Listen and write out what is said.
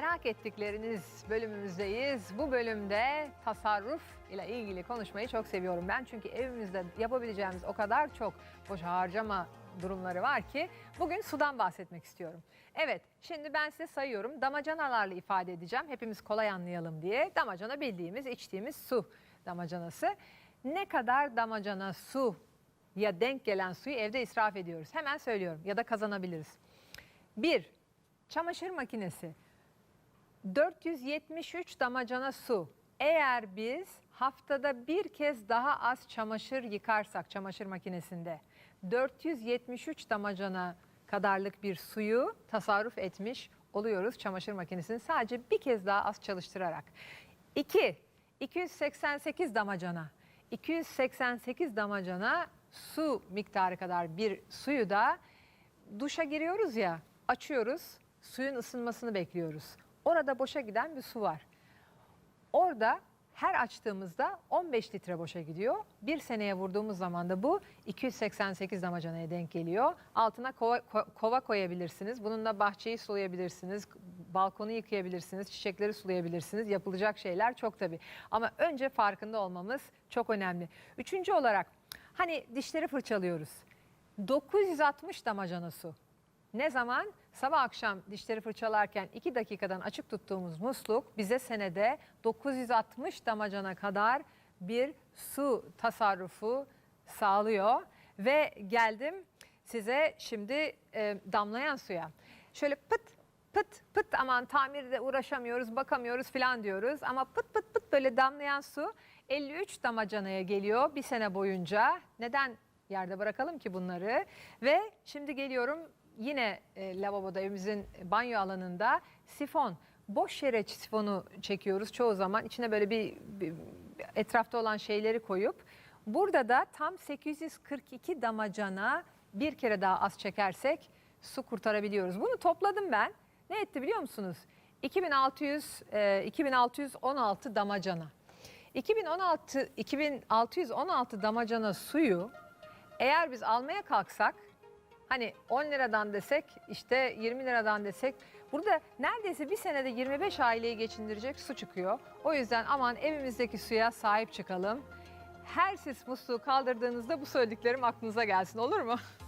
merak ettikleriniz bölümümüzdeyiz. Bu bölümde tasarruf ile ilgili konuşmayı çok seviyorum ben. Çünkü evimizde yapabileceğimiz o kadar çok boş harcama durumları var ki bugün sudan bahsetmek istiyorum. Evet, şimdi ben size sayıyorum. Damacanalarla ifade edeceğim. Hepimiz kolay anlayalım diye. Damacana bildiğimiz, içtiğimiz su damacanası. Ne kadar damacana su ya denk gelen suyu evde israf ediyoruz? Hemen söylüyorum ya da kazanabiliriz. 1. Çamaşır makinesi. 473 damacana su. Eğer biz haftada bir kez daha az çamaşır yıkarsak çamaşır makinesinde 473 damacana kadarlık bir suyu tasarruf etmiş oluyoruz çamaşır makinesini sadece bir kez daha az çalıştırarak. 2. 288 damacana. 288 damacana su miktarı kadar bir suyu da duşa giriyoruz ya açıyoruz suyun ısınmasını bekliyoruz. Orada boşa giden bir su var. Orada her açtığımızda 15 litre boşa gidiyor. Bir seneye vurduğumuz zaman da bu 288 damacanaya denk geliyor. Altına kova, ko- kova koyabilirsiniz. Bununla bahçeyi sulayabilirsiniz. Balkonu yıkayabilirsiniz. Çiçekleri sulayabilirsiniz. Yapılacak şeyler çok tabii. Ama önce farkında olmamız çok önemli. Üçüncü olarak hani dişleri fırçalıyoruz. 960 damacana su. Ne zaman? Sabah akşam dişleri fırçalarken 2 dakikadan açık tuttuğumuz musluk bize senede 960 damacana kadar bir su tasarrufu sağlıyor. Ve geldim size şimdi e, damlayan suya. Şöyle pıt pıt pıt aman tamirde uğraşamıyoruz bakamıyoruz falan diyoruz. Ama pıt pıt pıt böyle damlayan su 53 damacanaya geliyor bir sene boyunca. Neden yerde bırakalım ki bunları? Ve şimdi geliyorum yine e, lavaboda evimizin banyo alanında sifon. Boş yere sifonu çekiyoruz çoğu zaman. içine böyle bir, bir etrafta olan şeyleri koyup. Burada da tam 842 damacana bir kere daha az çekersek su kurtarabiliyoruz. Bunu topladım ben. Ne etti biliyor musunuz? 2600 e, 2616 damacana. 2016 2616 damacana suyu eğer biz almaya kalksak hani 10 liradan desek işte 20 liradan desek burada neredeyse bir senede 25 aileyi geçindirecek su çıkıyor. O yüzden aman evimizdeki suya sahip çıkalım. Her siz musluğu kaldırdığınızda bu söylediklerim aklınıza gelsin olur mu?